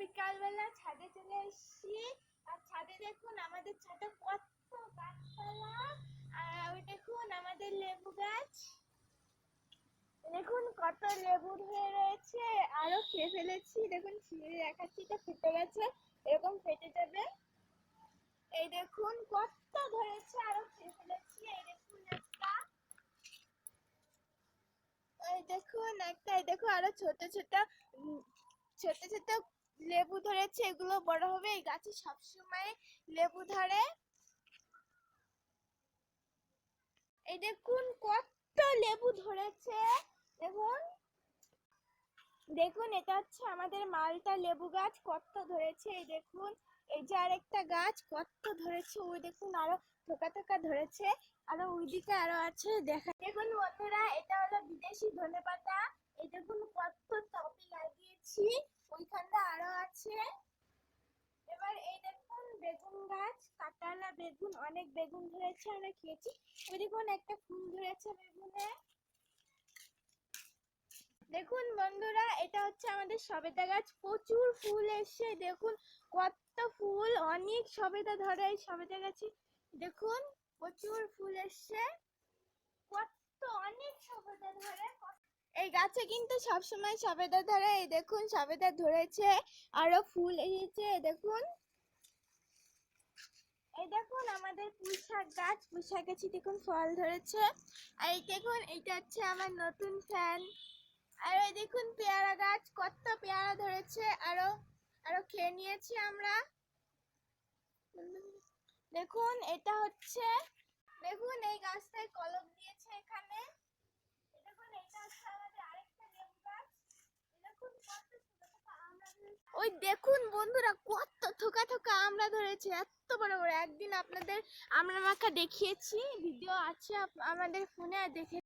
বিকালবেলা ছাদে চলে এসেছি। আর ছাদে দেখুন আমাদের ছাদে কত গাছপালা। আর ওই দেখুন আমাদের লেবু গাছ। দেখুন কত লেবু হয়ে রয়েছে। আরও খেয়ে ফেলেছি। দেখুন ছিঁড়ে দেখাচ্ছি তো, ফেটে গেছে এরকম ফেটে যাবে। এই দেখুন কত ধরেছে, আরও খেয়ে ফেলেছি। এই দেখুন একটা। এই দেখুন একটা, এই দেখো আরও ছোট ছোট ছোট ছোট লেবু ধরেছে, এগুলো বড় হবে, এই গাছে সবসময় লেবু ধরে। এই দেখুন কত লেবু ধরেছে, দেখুন। দেখুন, এটা হচ্ছে আমাদের মালটা লেবু গাছ, কত ধরেছে, এই দেখুন। এই যে আরেকটা গাছ, কত ধরেছে, ওই দেখুন, আরও থোকা থোকা ধরেছে, আরও ওইদিকে আরও আছে, দেখা দেখুন বন্ধুরা, এটা হলো বিদেশি ধনেপাতা, এই দেখুন কত টবে লাগিয়েছি। আছে এবার এই দেখুন বেগুন গাছ কাটালা বেগুন, অনেক বেগুন ধরেছে আমরা খেয়েছি। ওই দেখুন একটা ফুল ধরেছে বেগুনে। দেখুন বন্ধুরা, এটা হচ্ছে আমাদের সবেদা গাছ। প্রচুর ফুল এসে দেখুন কত ফুল, অনেক সবেদা ধরে এই সবেদা গাছে। দেখুন, প্রচুর ফুল এসছে। কত, অনেক সবেদা। এই গাছে কিন্তু সবসময় সবেদা ধরে, এই দেখুন সবেদা ধরেছে, আরও ফুল এসেছে দেখুন। এই দেখুন আমাদের পুঁইশাক গাছ, পুঁইশাক গাছে দেখুন ফল ধরেছে। আর এই দেখুন, এইটা হচ্ছে আমার নতুন ফ্যান। আর এই দেখুন পেয়ারা গাছ, কত পেয়ারা ধরেছে, আরও আরও খেয়ে নিয়েছি আমরা। দেখুন, এটা হচ্ছে, দেখুন এই গাছটায় কলম দিয়েছে এখানে এই দেখুন এটা হচ্ছে আমাদের আরেকটা লেবু গাছ এই দেখুন কত ছোট ছোট আমড়া ধরেছে। ওই দেখুন বন্ধুরা, কত থোকা থোকা আমরা ধরেছি, এত বড় বড়। একদিন আপনাদের, আমরা মাখা দেখিয়েছি ভিডিও আছে আমাদের ফোনে দেখে